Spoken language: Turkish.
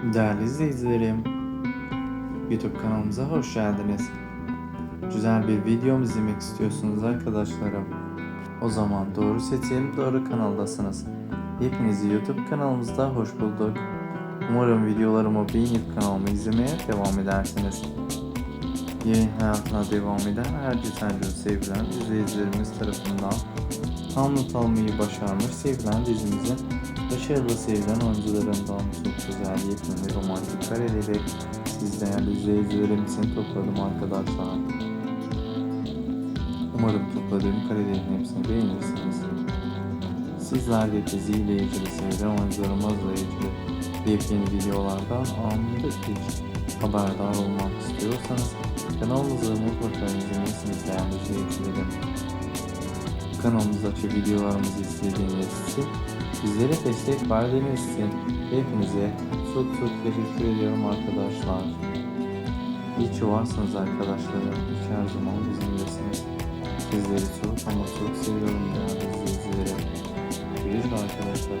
Değerli izleyicilerim, YouTube kanalımıza hoş geldiniz. Güzel bir video izlemek istiyorsunuz arkadaşlarım. O zaman doğru seçim, doğru kanaldasınız. Hepinizi YouTube kanalımızda hoş bulduk. Umarım videolarımı beğenip kanalımı izlemeye devam edersiniz. Yayın hayatına devam eden her güzel sevilen izleyicilerimiz tarafından Hamlet almayı başarmış sevilen dizimizin başarılı sevilen oyuncularından çok güzel yepyeni romantik kareleri siz değerli izleyicilerim için topladım arkadaşlar. Umarım topladığım karelerin hepsini beğenirsiniz. Sizler de diziyle ilgili sevilen oyuncularımızla ilgili yepyeni videolardan anında ilk haberdar olmak istiyorsanız kanalımızı mutlaka izlemesiniz değerli izleyicilerim kanalımızdaki videolarımızı izlediğiniz için, bizlere destek verdiğiniz için hepinize çok çok teşekkür ediyorum arkadaşlar. İyi ki varsınız arkadaşlarım. İyi ki her zaman bizimlesiniz. Sizleri çok ama çok seviyorum değerli izleyicilerim. Görüşürüz arkadaşlarım.